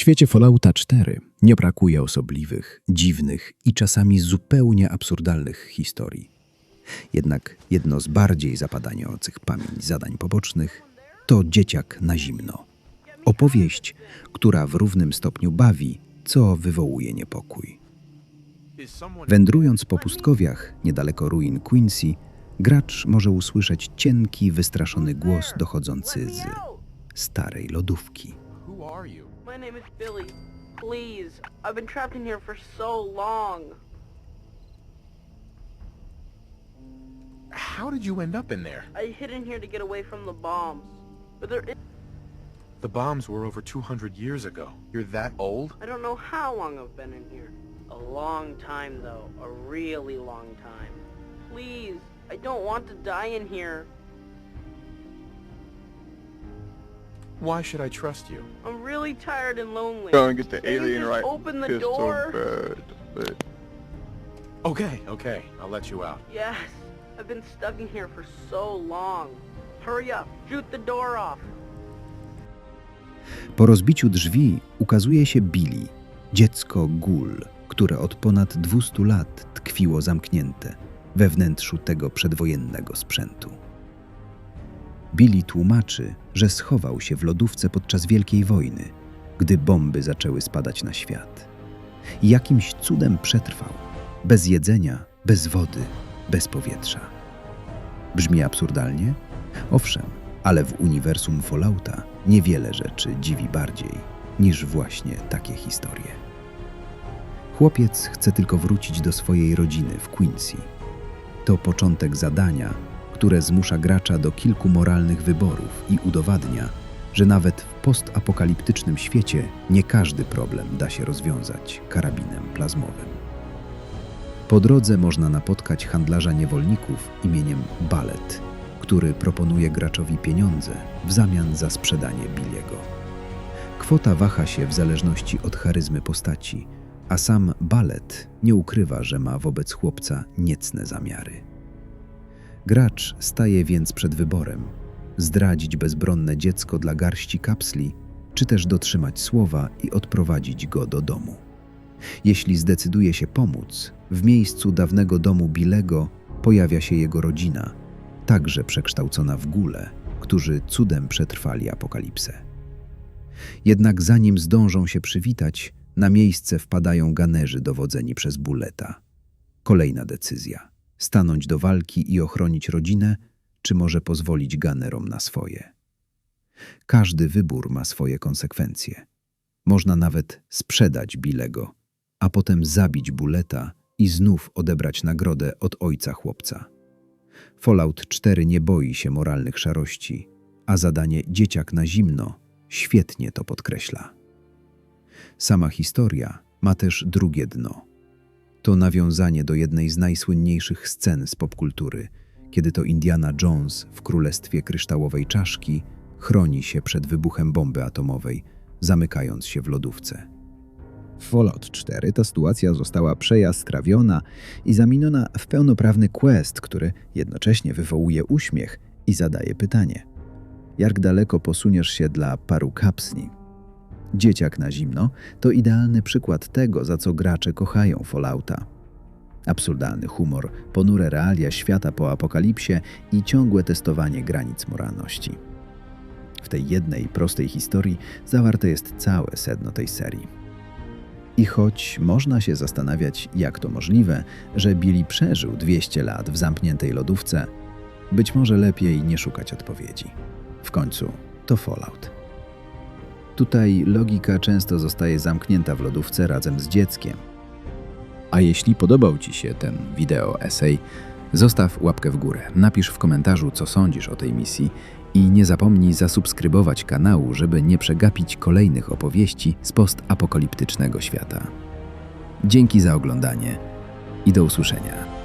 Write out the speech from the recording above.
świecie Fallouta 4 nie brakuje osobliwych, dziwnych i czasami zupełnie absurdalnych historii. Jednak jedno z bardziej zapadających pamięć zadań pobocznych to Dzieciak na zimno. Opowieść, która w równym stopniu bawi, co wywołuje niepokój. Wędrując po pustkowiach niedaleko ruin Quincy, gracz może usłyszeć cienki, wystraszony głos dochodzący z starej lodówki. Who are you? My name is Billy. Please, I've been trapped in here for so long. How did you end up in there? I hid in here to get away from the bombs. But there is... The bombs were over 200 years ago. You're that old? I don't know how long I've been in here. A long time, though. A really long time. Please, I don't want to die in here. Why should I trust you? I'm really tired and lonely. Get the Can alien right. open the door? bad, but Okay, okay. I'll let you out. Yes, I've been stuck in here for so long. Hurry up, shoot the door off. Po rozbiciu drzwi ukazuje się Billy, dziecko Gul, które od ponad 200 lat tkwiło zamknięte we wnętrzu tego przedwojennego sprzętu. Billy tłumaczy, że schował się w lodówce podczas Wielkiej Wojny, gdy bomby zaczęły spadać na świat. Jakimś cudem przetrwał, bez jedzenia, bez wody, bez powietrza. Brzmi absurdalnie? Owszem, ale w uniwersum Fallouta niewiele rzeczy dziwi bardziej niż właśnie takie historie. Chłopiec chce tylko wrócić do swojej rodziny w Quincy. To początek zadania, które zmusza gracza do kilku moralnych wyborów i udowadnia, że nawet w postapokaliptycznym świecie nie każdy problem da się rozwiązać karabinem plazmowym. Po drodze można napotkać handlarza niewolników imieniem Ballet, który proponuje graczowi pieniądze w zamian za sprzedanie Billiego. Kwota waha się w zależności od charyzmy postaci, a sam Ballet nie ukrywa, że ma wobec chłopca niecne zamiary. Gracz staje więc przed wyborem: zdradzić bezbronne dziecko dla garści kapsli, czy też dotrzymać słowa i odprowadzić go do domu. Jeśli zdecyduje się pomóc, w miejscu dawnego domu Billego pojawia się jego rodzina, także przekształcona w gule, którzy cudem przetrwali apokalipsę. Jednak zanim zdążą się przywitać, na miejsce wpadają ganerzy dowodzeni przez Buleta. Kolejna decyzja: stanąć do walki i ochronić rodzinę, czy może pozwolić ganerom na swoje. Każdy wybór ma swoje konsekwencje. Można nawet sprzedać Bilego, a potem zabić Buleta i znów odebrać nagrodę od ojca chłopca. Fallout 4 nie boi się moralnych szarości, a zadanie Dzieciak na zimno świetnie to podkreśla. Sama historia ma też drugie dno. To nawiązanie do jednej z najsłynniejszych scen z popkultury, kiedy to Indiana Jones w Królestwie Kryształowej Czaszki chroni się przed wybuchem bomby atomowej, zamykając się w lodówce. W Fallout 4 ta sytuacja została przejaskrawiona i zamieniona w pełnoprawny quest, który jednocześnie wywołuje uśmiech i zadaje pytanie. Jak daleko posuniesz się dla paru kapsli? Dzieciak na zimno to idealny przykład tego, za co gracze kochają Fallouta. Absurdalny humor, ponure realia świata po apokalipsie i ciągłe testowanie granic moralności. W tej jednej prostej historii zawarte jest całe sedno tej serii. I choć można się zastanawiać, jak to możliwe, że Billy przeżył 200 lat w zamkniętej lodówce, być może lepiej nie szukać odpowiedzi. W końcu to Fallout. Tutaj logika często zostaje zamknięta w lodówce razem z dzieckiem. A jeśli podobał Ci się ten wideo essay, zostaw łapkę w górę, napisz w komentarzu, co sądzisz o tej misji i nie zapomnij zasubskrybować kanału, żeby nie przegapić kolejnych opowieści z postapokaliptycznego świata. Dzięki za oglądanie i do usłyszenia.